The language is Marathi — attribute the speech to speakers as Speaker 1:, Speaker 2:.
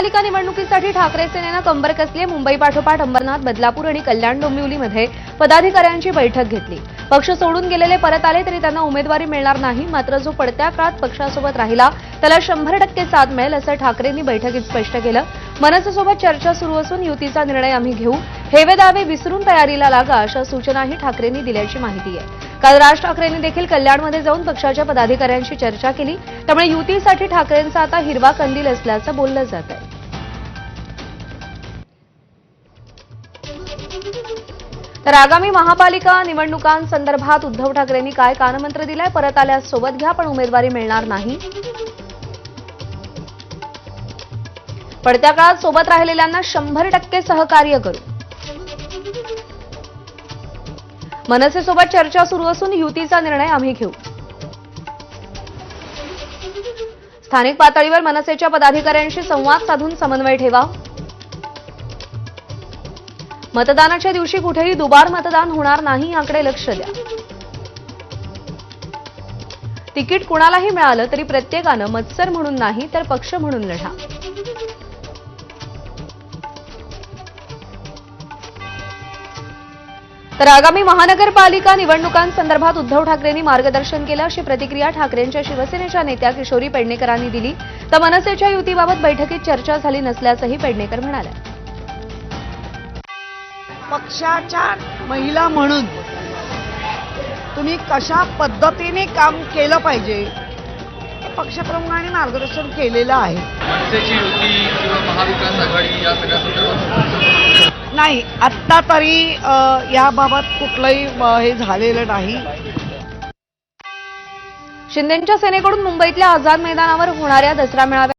Speaker 1: महापालिका निवडणुकीसाठी ठाकरे सेनेनं कंबर कसली मुंबई पाठोपाठ अंबरनाथ बदलापूर आणि कल्याण डोंबिवलीमध्ये पदाधिकाऱ्यांची बैठक घेतली. पक्ष सोडून गेलेले परत आले तरी त्यांना उमेदवारी मिळणार नाही मात्र जो पडत्या काळात पक्षासोबत राहिला त्याला शंभर टक्के साथ मिळेल असं ठाकरेंनी बैठकीत स्पष्ट केलं. मनसेसोबत चर्चा सुरू असून युतीचा निर्णय आम्ही घेऊ. हेवे दावे विसरून तयारीला लागा अशा सूचनाही ठाकरेंनी दिल्याची माहिती आहे. काल राज ठाकरेंनी देखील कल्याणमध्ये जाऊन पक्षाच्या पदाधिकाऱ्यांशी चर्चा केली. त्यामुळे युतीसाठी ठाकरेंचा आता हिरवा कंदील असल्याचं बोललं जात आहे तर आगामी महापालिका निवडणुकांसंदर्भात उद्धव ठाकरेंनी काय कानमंत्र दिलाय? परत आल्यास सोबत घ्या पण उमेदवारी मिळणार नाही. पडत्या काळात सोबत राहिलेल्यांना शंभर टक्के सहकार्य करू. मनसेसोबत चर्चा सुरू असून युतीचा निर्णय आम्ही घेऊ. स्थानिक पातळीवर मनसेच्या पदाधिकाऱ्यांशी संवाद साधून समन्वय ठेवा. मतदानाच्या दिवशी कुठेही दुबार मतदान होणार नाही याकडे लक्ष द्या. तिकीट कुणालाही मिळालं तरी प्रत्येकानं मत्सर म्हणून नाही तर पक्ष म्हणून लढा. तर आगामी महानगरपालिका निवडणुकांसंदर्भात उद्धव ठाकरेंनी मार्गदर्शन केलं. अशी प्रतिक्रिया ठाकरेंच्या शिवसेनेच्या नेत्या किशोरी पेडणेकरांनी दिली. तर मनसेच्या युतीबाबत बैठकीत चर्चा झाली नसल्याचंही पेडणेकर म्हणाल्या
Speaker 2: पक्षाच्या महिला म्हणून तुम्ही कशा पद्धतीने काम केलं पाहिजे पक्षप्रमुखांनी मार्गदर्शन केलेलं आहे.
Speaker 3: मनसेची युती किंवा महाविकास आघाडी या सगळ्या संदर्भात?
Speaker 2: नाही आत्ता तरी याबाबत कुठलंही हे झालेलं नाही.
Speaker 1: शिंदेच्या सेनेकडून मुंबईतल्या आझाद मैदानावर होणाऱ्या दसरा मेळाव्यात